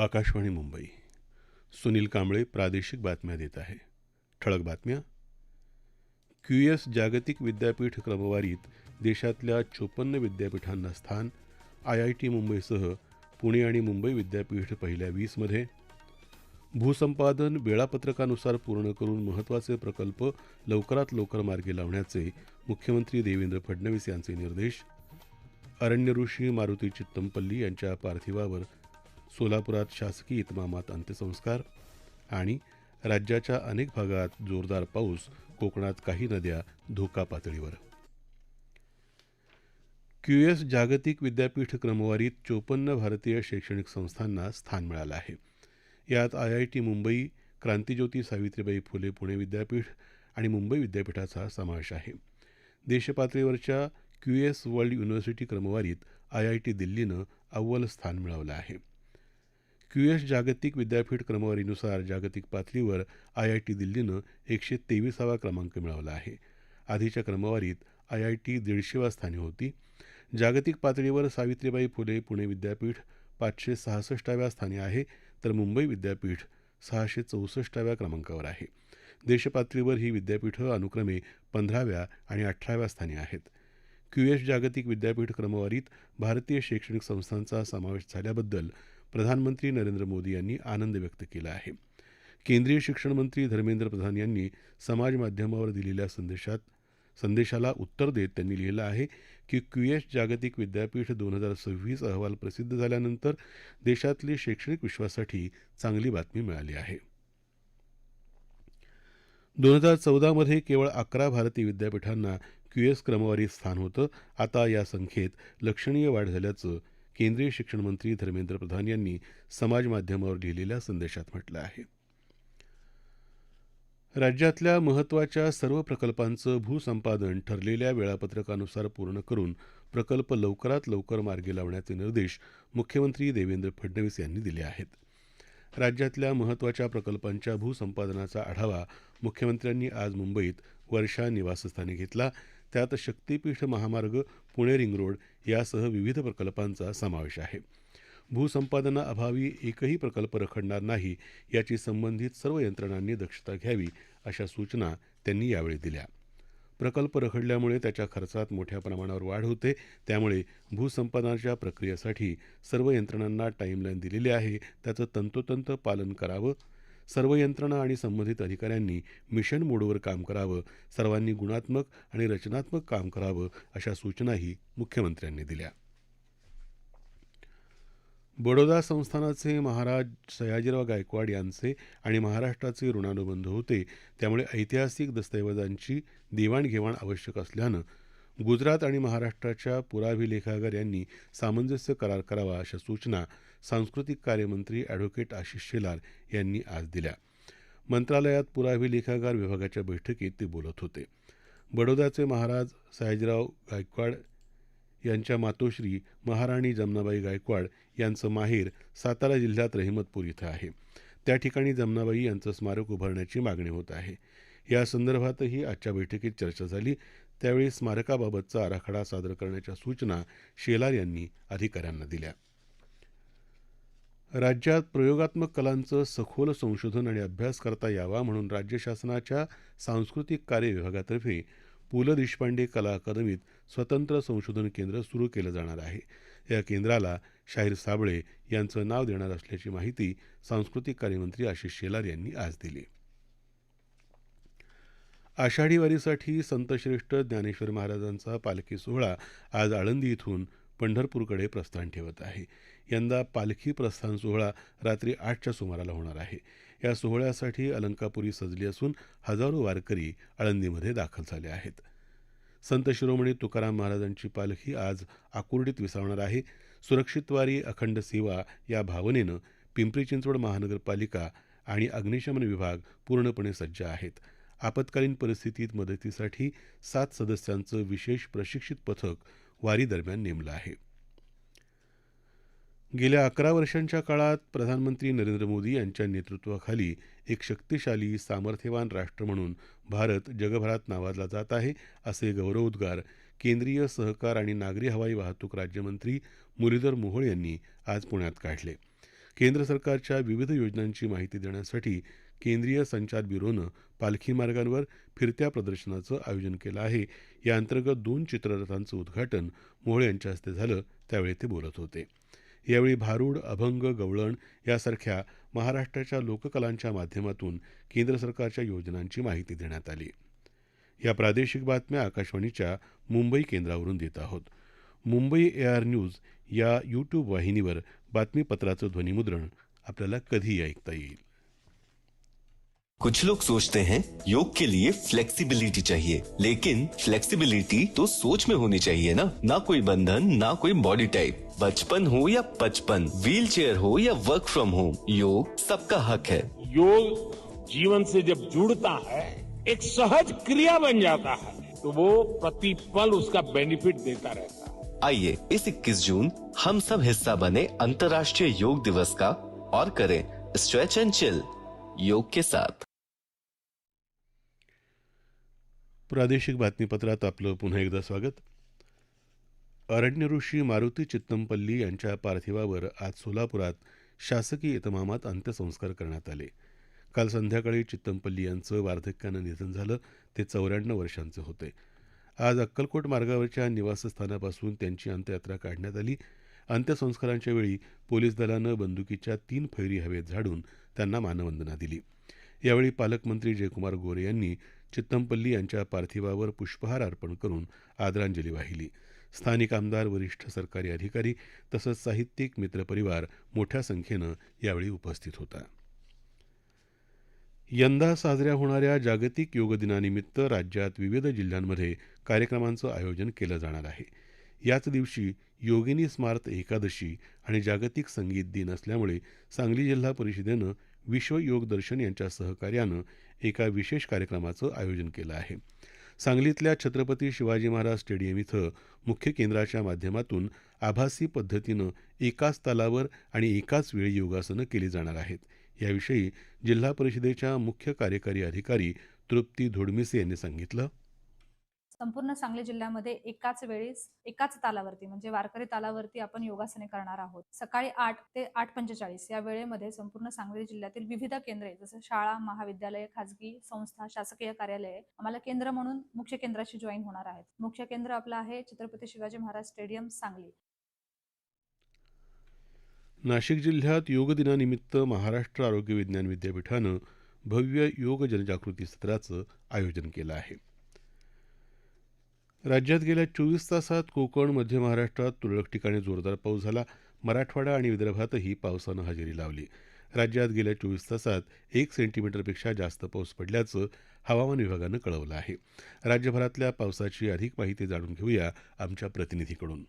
आकाशवाणी मुंबई. सुनील कांबळे प्रादेशिक बातम्या देत आहे. ठळक बातम्या. क्यू एस जागतिक विद्यापीठ क्रमवारीत देशातल्या चोपन्न विद्यापीठांना स्थान आय आय टी मुंबईसह पुणे आणि मुंबई विद्यापीठ पहिल्या वीसमध्ये भूसंपादन वेळापत्रकानुसार पूर्ण करून महत्त्वाचे प्रकल्प लवकरात लवकर मार्गी लावण्याचे मुख्यमंत्री देवेंद्र फडणवीस यांचे निर्देश. अरण्य ऋषी मारुती चित्तमपल्ली यांच्या पार्थिवावर सोलापुरात शासकीय इतमामात अंत्यसंस्कार आणि राज्याच्या अनेक भागात जोरदार पाऊस कोकणात काही नद्या धोका पातळीवर. क्यूएस जागतिक विद्यापीठ क्रमवारीत चोपन्न भारतीय शैक्षणिक संस्थांना स्थान मिळालं आहे. यात आय आय टी मुंबई क्रांतीज्योती सावित्रीबाई फुले पुणे विद्यापीठ आणि मुंबई विद्यापीठाचा समावेश आहे. देशपातळीवरच्या क्यूएस वर्ल्ड युनिव्हर्सिटी क्रमवारीत आय आय टी दिल्लीनं अव्वल स्थान मिळवलं आहे. क्यूएस जागतिक विद्यापीठ क्रमवारीनुसार जागतिक पातळीवर आय आय टी दिल्लीनं एकशे तेविसावा क्रमांक मिळवला आहे. आधीच्या क्रमवारीत आय आय टी दीडशेव्या स्थानी होती. जागतिक पातळीवर सावित्रीबाई फुले पुणे विद्यापीठ पाचशे सहासष्टाव्या स्थानी आहे तर मुंबई विद्यापीठ सहाशे चौसष्टाव्या क्रमांकावर आहे. देशपातळीवर ही विद्यापीठं अनुक्रमे पंधराव्या आणि अठराव्या स्थानी आहेत. क्यूएस जागतिक विद्यापीठ क्रमवारीत भारतीय शैक्षणिक संस्थांचा समावेश झाल्याबद्दल प्रधानमंत्री नरेंद्र मोदी यांनी आनंद व्यक्त केला आहे. केंद्रीय शिक्षण मंत्री धर्मेंद्र प्रधान यांनी समाज माध्यमावर दिलेल्या संदेशात संदेशाला उत्तर देत त्यांनी लिहिलं आहे की क्यूएस जागतिक विद्यापीठ दोन हजार सव्वीस अहवाल प्रसिद्ध झाल्यानंतर देशातली शैक्षणिक विश्वासाठी चांगली बातमी मिळाली आहे. दोन हजार चौदामध्ये केवळ अकरा भारतीय विद्यापीठांना क्यूएस क्रमवारीत स्थान होतं. आता या संख्येत लक्षणीय वाढ झाल्याचं केंद्रीय शिक्षण मंत्री धर्मेंद्र प्रधान यांनी समाज माध्यमावर लिहिलेल्या संदेशात म्हटलं आहे. राज्यातल्या महत्त्वाच्या सर्व प्रकल्पांचं भूसंपादन ठरलेल्या वेळापत्रकानुसार पूर्ण करून प्रकल्प लवकरात लवकर मार्गी लावण्याचे निर्देश मुख्यमंत्री देवेंद्र फडणवीस यांनी दिले आहेत. राज्यातल्या महत्त्वाच्या प्रकल्पांच्या भूसंपादनाचा आढावा मुख्यमंत्र्यांनी आज मुंबईत वर्षा निवासस्थानी घेतला. त्यात शक्तीपीठ महामार्ग पुणे रिंग रोड यासह विविध प्रकल्पांचा समावेश आहे. भूसंपादनाअभावी एकही प्रकल्प रखडणार नाही याची संबंधित सर्व यंत्रणांनी दक्षता घ्यावी अशा सूचना त्यांनी यावेळी दिल्या. प्रकल्प रखडल्यामुळे त्याच्या खर्चात मोठ्या प्रमाणावर वाढ होते त्यामुळे भूसंपादनाच्या प्रक्रियेसाठी सर्व यंत्रणांना टाईमलाईन दिलेली आहे त्याचं तंतोतंत पालन करावं सर्व यंत्रणा आणि संबंधित अधिकाऱ्यांनी मिशन मोडवर काम करावं सर्वांनी गुणात्मक आणि रचनात्मक काम करावं अशा सूचनाही मुख्यमंत्र्यांनी दिल्या. बडोदा संस्थानाचे महाराज सयाजीराव गायकवाड यांचे आणि महाराष्ट्राचे ऋणानुबंध होते. त्यामुळे ऐतिहासिक दस्तऐवजांची देवाणघेवाण आवश्यक असल्यानं गुजरात आणि महाराष्ट्राच्या पुराभिलेखागार यांनी सामंजस्य करार करावा अशा सूचना सांस्कृतिक कार्यमंत्री अॅडव्होकेट आशिष शेलार यांनी आज दिल्या. मंत्रालयात पुराभिलेखागार विभागाच्या बैठकीत ते बोलत होते. बडोद्याचे महाराज सयाजीराव गायकवाड यांच्या मातोश्री महाराणी जमनाबाई गायकवाड यांचं माहेर सातारा जिल्ह्यात रहिमतपूर इथं आहे. त्या ठिकाणी जमनाबाई यांचं स्मारक उभारण्याची मागणी होत आहे. या संदर्भातही आजच्या बैठकीत चर्चा झाली. त्यावेळी स्मारकाबाबतचा आराखडा सादर करण्याच्या सूचना शेलार यांनी अधिकाऱ्यांना दिल्या. राज्यात प्रयोगात्मक कलांचं सखोल संशोधन आणि अभ्यास करता यावा म्हणून राज्य शासनाच्या सांस्कृतिक कार्य विभागातर्फे पु ल देशपांडे कला अकादमीत स्वतंत्र संशोधन केंद्र सुरू केलं जाणार आहे. या केंद्राला शाहीर साबळे यांचं नाव देणार असल्याची माहिती सांस्कृतिक कार्यमंत्री आशिष शेलार यांनी आज दिली. आषाढी वारीसाठी संतश्रेष्ठ ज्ञानेश्वर महाराजांचा पालखी सोहळा आज आळंदी इथून पंढरपूरकडे प्रस्थान ठेवत आहे. यंदा पालखी प्रस्थान सोहळा रात्री आठच्या सुमाराला होणार आहे. या सोहळ्यासाठी अलंकापुरी सजली असून हजारो वारकरी आळंदीमध्ये दाखल झाले आहेत. संत शिरोमणी तुकाराम महाराजांची पालखी आज आकुर्डीत विसावणार आहे. सुरक्षित वारी अखंड सेवा या भावनेनं पिंपरी चिंचवड महानगरपालिका आणि अग्निशमन विभाग पूर्णपणे सज्ज आहेत. आपत्कालीन परिस्थितीत मदतीसाठी सात सदस्यांचं विशेष प्रशिक्षित पथक वारी दरम्यान नेमलं आहे. गेल्या अकरा वर्षांच्या काळात प्रधानमंत्री नरेंद्र मोदी यांच्या नेतृत्वाखाली एक शक्तिशाली सामर्थ्यवान राष्ट्र म्हणून भारत जगभरात नावाजला जात आहे असे गौरवोद्गार केंद्रीय सहकार आणि नागरी हवाई वाहतूक राज्यमंत्री मुरलीधर मोहोळ यांनी आज पुण्यात काढले. केंद्र सरकारच्या विविध योजनांची माहिती देण्यासाठी केंद्रीय संचार ब्युरोनं पालखी मार्गांवर फिरत्या प्रदर्शनाचं आयोजन केलं आहे. या अंतर्गत दोन चित्ररथांचं उद्घाटन मोहोळ यांच्या हस्ते झालं त्यावेळी ते बोलत होते. यावेळी भारूड अभंग गवळण यासारख्या महाराष्ट्राच्या लोककलांच्या माध्यमातून केंद्र सरकारच्या योजनांची माहिती देण्यात आली. या प्रादेशिक बातम्या आकाशवाणीच्या मुंबई केंद्रावरून देत आहोत. मुंबई ए आर न्यूज या यूट्यूब वाहिनीवर बातमीपत्राचं ध्वनिमुद्रण आपल्याला कधीही ऐकता येईल. कुछ लोग सोचते हैं योग के लिए फ्लेक्सिबिलिटी चाहिए लेकिन फ्लेक्सिबिलिटी तो सोच में होनी चाहिए ना। ना कोई बंधन ना कोई बॉडी टाइप बचपन हो या पचपन व्हील चेयर हो या वर्क फ्रॉम होम योग सबका हक है। योग जीवन से जब जुड़ता है एक सहज क्रिया बन जाता है तो वो प्रतिपल उसका बेनिफिट देता रहता है। आइए इस 21 जून हम सब हिस्सा बने अंतर्राष्ट्रीय योग दिवस का और करें स्ट्रेच एंड चिल योग के साथ। प्रादेशिक बातमीपत्रात आपलं पुन्हा एकदा स्वागत. अरण्य ऋषी मारुती चित्तमपल्ली यांच्या पार्थिवावर आज सोलापुरात शासकीय इतमामात अंत्यसंस्कार करण्यात आले. काल संध्याकाळी चित्तमपल्ली यांचं वार्धक्यानं निधन झालं ते चौऱ्याण्णव वर्षांचे होते. आज अक्कलकोट मार्गावरच्या निवासस्थानापासून त्यांची अंत्ययात्रा काढण्यात आली. अंत्यसंस्कारांच्या वेळी पोलीस दलानं बंदुकीच्या तीन फैरी हवेत झाडून त्यांना मानवंदना दिली. यावेळी पालकमंत्री जयकुमार गोरे यांनी चित्तमपल्ली यांच्या पार्थिवावर पुष्पहार अर्पण करून आदरांजली वाहिली. स्थानिक आमदार वरिष्ठ सरकारी अधिकारी तसंच साहित्यिक मित्रपरिवार मोठ्या संख्येनं यावेळी उपस्थित होता. यंदा साजऱ्या होणाऱ्या जागतिक योग दिनानिमित्त राज्यात विविध जिल्ह्यांमध्ये कार्यक्रमांचं आयोजन केलं जाणार आहे. याच दिवशी योगिनी स्मार्त एकादशी आणि जागतिक संगीत दिन असल्यामुळे सांगली जिल्हा परिषदेनं विश्व योग दर्शन यांच्या सहकार्यानं एका विशेष कार्यक्रमाचं आयोजन केलं आहे. सांगलीतल्या छत्रपती शिवाजी महाराज स्टेडियम इथं मुख्य केंद्राच्या माध्यमातून आभासी पद्धतीनं एकाच तालावर आणि एकाच वेळी योगासनं केली जाणार आहेत. याविषयी जिल्हा परिषदेच्या मुख्य कार्यकारी अधिकारी तृप्ती धोडमिसे यांनी सांगितलं. संपूर्ण सांगली जिल्ह्यामध्ये एकाच वेळेस एकाच तालावरती म्हणजे वारकरी तालावरती आपण योगासने करणार आहोत. सकाळी आठ ते आठ पंचेचाळीस या वेळेमध्ये संपूर्ण सांगली जिल्ह्यातील विविध केंद्रे जसं शाळा महाविद्यालय खाजगी संस्था शासकीय कार्यालय आम्हाला केंद्र म्हणून मुख्य केंद्राशी जॉईन होणार आहेत. मुख्य केंद्र आपलं आहे छत्रपती शिवाजी महाराज स्टेडियम सांगली. नाशिक जिल्ह्यात योग दिनानिमित्त महाराष्ट्र आरोग्य विज्ञान विद्यापीठानं भव्य योग जनजागृती सत्राचं आयोजन केलं आहे. राज्यात गेल्या चोवीस तासात कोकण मध्य महाराष्ट्रात तुरळक ठिकाणी जोरदार पाऊस झाला. मराठवाडा आणि विदर्भातही पावसानं हजेरी लावली. राज्यात गेल्या चोवीस तासात एक सेंटीमीटरपेक्षा जास्त पाऊस पडल्याचं हवामान विभागानं कळवलं आहे. राज्यभरातल्या पावसाची अधिक माहिती जाणून घेऊया आमच्या प्रतिनिधीकडून.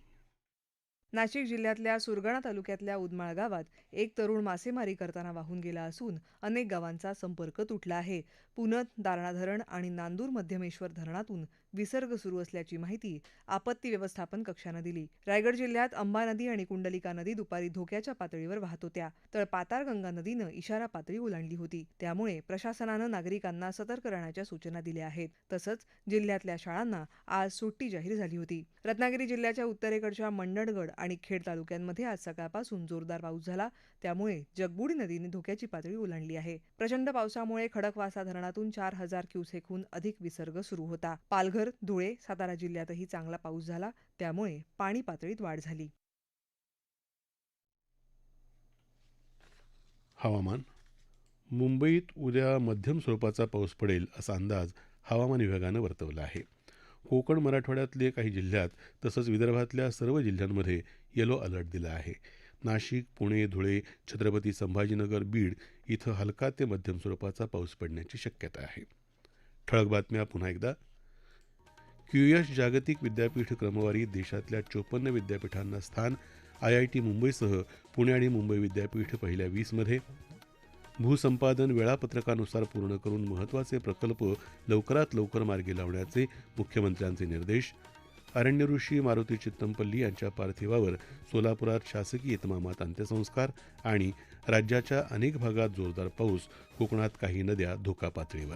नाशिक जिल्ह्यातल्या सुरगाणा तालुक्यातल्या उदमाळ गावात एक तरुण मासेमारी करताना वाहून गेला असून अनेक गावांचा संपर्क तुटला आहे. पुनत दारणा धरण आणि नांदूर मध्यमेश्वर धरणातून विसर्ग सुरू असल्याची माहिती आपत्ती व्यवस्थापन कक्षानं दिली. रायगड जिल्ह्यात अंबा नदी आणि कुंडलिका नदी दुपारी धोक्याच्या पातळीवर वाहत होत्या. तर पातारगंगा नदीनं इशारा पातळी ओलांडली होती. त्यामुळे प्रशासनानं नागरिकांना सतर्क राहण्याच्या सूचना दिल्या आहेत. तसंच जिल्ह्यातल्या शाळांना आज सुट्टी जाहीर झाली होती. रत्नागिरी जिल्ह्याच्या उत्तरेकडच्या मंडणगड आणि खेड तालुक्यांमध्ये आज सकाळपासून जोरदार पाऊस झाला. त्यामुळे जगबुडी नदीने धोक्याची पातळी ओलांडली आहे. प्रचंड पावसामुळे खडकवासा धरणातून चार हजार क्युसेकहून अधिक विसर्ग सुरू होता. पालघर धुळे सातारा जिल्ह्यातही चांगला पाऊस झाला. त्यामुळे पाणी पातळीत वाढ झाली. हवामान. मुंबईत उद्या मध्यम स्वरूपाचा पाऊस पडेल असा अंदाज हवामान विभागानं वर्तवला आहे. कोकण मराठवाड्यातले काही जिल्ह्यात तसंच विदर्भातल्या सर्व जिल्ह्यांमध्ये येलो अलर्ट दिला आहे. नाशिक पुणे धुळे छत्रपती संभाजीनगर बीड इथं हलका ते मध्यम स्वरूपाचा पाऊस पडण्याची शक्यता आहे. ठळक बातम्या पुन्हा एकदा. क्यूएस जागतिक विद्यापीठ क्रमवारीत देशातल्या चोपन्न विद्यापीठांना स्थान आय आय टी मुंबईसह पुणे आणि मुंबई विद्यापीठ पहिल्या वीसमध्ये. भूसंपादन वेळापत्रकानुसार पूर्ण करून महत्त्वाचे प्रकल्प लवकरात लवकर मार्गी लावण्याचे मुख्यमंत्र्यांचे निर्देश. अरण्यऋषी मारुती चित्तमपल्ली यांच्या पार्थिवावर सोलापुरात शासकीय इतमामात अंत्यसंस्कार आणि राज्याच्या अनेक भागात जोरदार पाऊस कोकणात काही नद्या धोका पातळीवर